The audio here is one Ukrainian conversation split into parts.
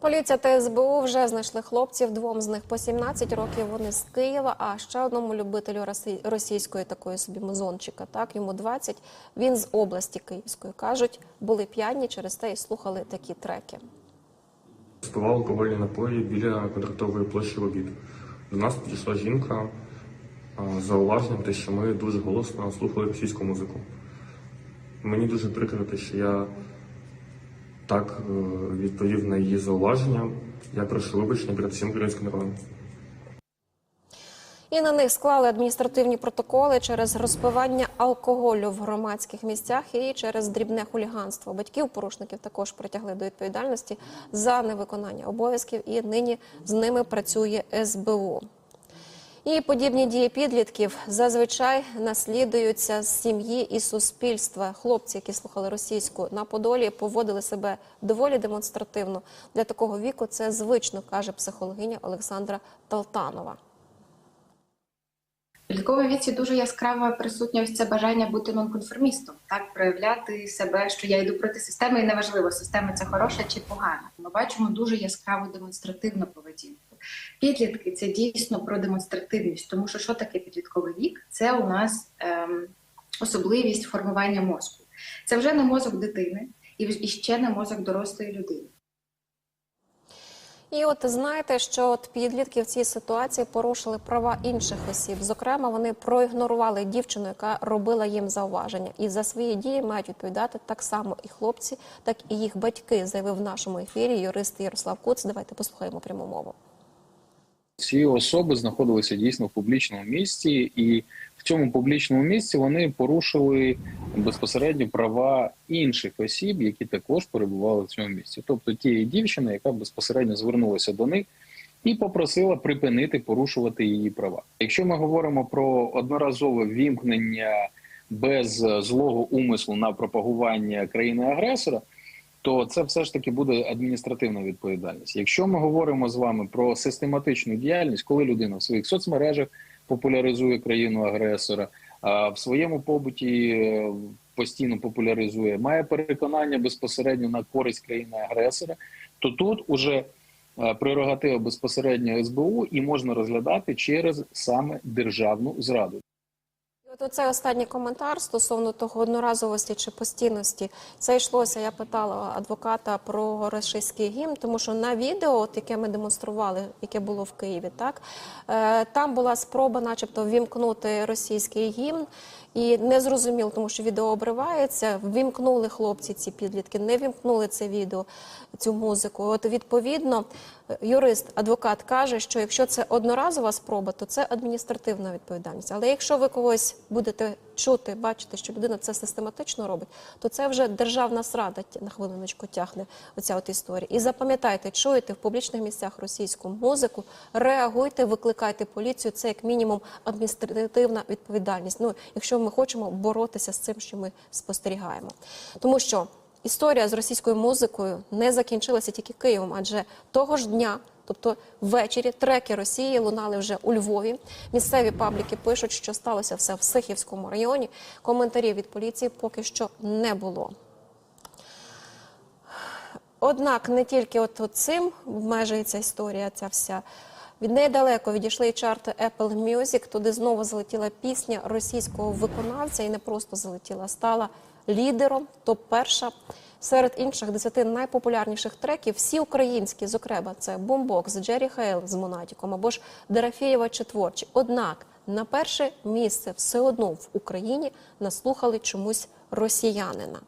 Поліція та СБУ вже знайшли хлопців. Двом з них по 17 років. Вони з Києва. А ще одному любителю російської такої собі музончика. Так йому 20. Він з області Київської кажуть, були п'яні через те і слухали такі треки. Спивав алкогольні напої біля квадратової площі в обід. До нас підійшла жінка з зауваженням, те, що ми дуже голосно слухали російську музику. Мені дуже прикро, те, що я так е, відповів на її зауваження. Я прошу вибачення перед всім українським народом. І на них склали адміністративні протоколи через розпивання алкоголю в громадських місцях і через дрібне хуліганство. Батьків порушників також притягли до відповідальності за невиконання обов'язків, і нині з ними працює СБУ. І подібні дії підлітків зазвичай наслідуються з сім'ї і суспільства. Хлопці, які слухали російську на Подолі, поводили себе доволі демонстративно. Для такого віку це звично, каже психологиня Олександра Талтанова. Підлітковому віці дуже яскрава присутня ось це бажання бути нонконформістом, так проявляти себе, що я йду проти системи, і неважливо, система це хороша чи погана. Ми бачимо дуже яскраву демонстративну поведінку. Підлітки це дійсно про демонстративність, тому що що таке підлітковий вік? Це у нас ем, особливість формування мозку. Це вже не мозок дитини і ще не мозок дорослої людини. І от знаєте, що от підлітки в цій ситуації порушили права інших осіб. Зокрема, вони проігнорували дівчину, яка робила їм зауваження, і за свої дії мають відповідати так само і хлопці, так і їх батьки, заявив в нашому ефірі юрист Ярослав Куц. Давайте послухаємо пряму мову. Ці особи знаходилися дійсно в публічному місці, і в цьому публічному місці вони порушили безпосередньо права інших осіб, які також перебували в цьому місці. Тобто тієї дівчини, яка безпосередньо звернулася до них і попросила припинити порушувати її права. Якщо ми говоримо про одноразове вімкнення без злого умислу на пропагування країни-агресора, то це все ж таки буде адміністративна відповідальність. Якщо ми говоримо з вами про систематичну діяльність, коли людина в своїх соцмережах популяризує країну агресора, в своєму побуті е, постійно популяризує, має переконання безпосередньо на користь країни агресора, то тут уже е, прерогатива безпосередньо СБУ і можна розглядати через саме державну зраду. І це останній коментар стосовно того одноразовості чи постійності. Це йшлося. Я питала адвоката про російський гімн, тому що на відео, от яке ми демонстрували, яке було в Києві, так е, там була спроба, начебто, вімкнути російський гімн. І не зрозуміло, тому що відео обривається. Вімкнули хлопці ці підлітки, не вімкнули це відео, цю музику. От відповідно, юрист, адвокат каже, що якщо це одноразова спроба, то це адміністративна відповідальність. Але якщо ви когось будете чути, бачити, що людина це систематично робить, то це вже державна зрада на хвилиночку тягне оця от історія. І запам'ятайте, чуєте в публічних місцях російську музику, реагуйте, викликайте поліцію. Це як мінімум адміністративна відповідальність. Ну, якщо ми хочемо боротися з цим, що ми спостерігаємо, тому що. Історія з російською музикою не закінчилася тільки Києвом, адже того ж дня, тобто ввечері, треки Росії лунали вже у Львові. Місцеві пабліки пишуть, що сталося все в Сихівському районі. Коментарів від поліції поки що не було. Однак не тільки от, цим обмежується історія ця вся. Від неї далеко відійшли і чарти Apple Music. Туди знову залетіла пісня російського виконавця і не просто залетіла, стала лідером, топ-перша. Серед інших десяти найпопулярніших треків всі українські, зокрема, це Бомбокс, Джері Хейл з Монатіком або ж Дорофєєва чи творчі. Однак на перше місце все одно в Україні наслухали чомусь росіянина.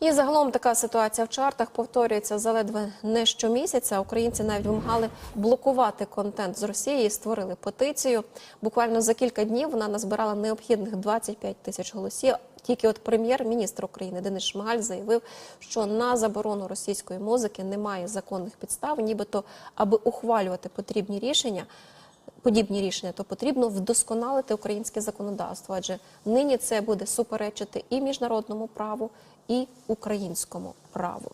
І загалом така ситуація в чартах повторюється заледве не щомісяця. Українці навіть вимагали блокувати контент з Росії і створили петицію. Буквально за кілька днів вона назбирала необхідних 25 тисяч голосів. Тільки от прем'єр-міністр України Денис Шмигаль заявив, що на заборону російської музики немає законних підстав, нібито аби ухвалювати потрібні рішення. Подібні рішення, то потрібно вдосконалити українське законодавство, адже нині це буде суперечити і міжнародному праву, і українському праву.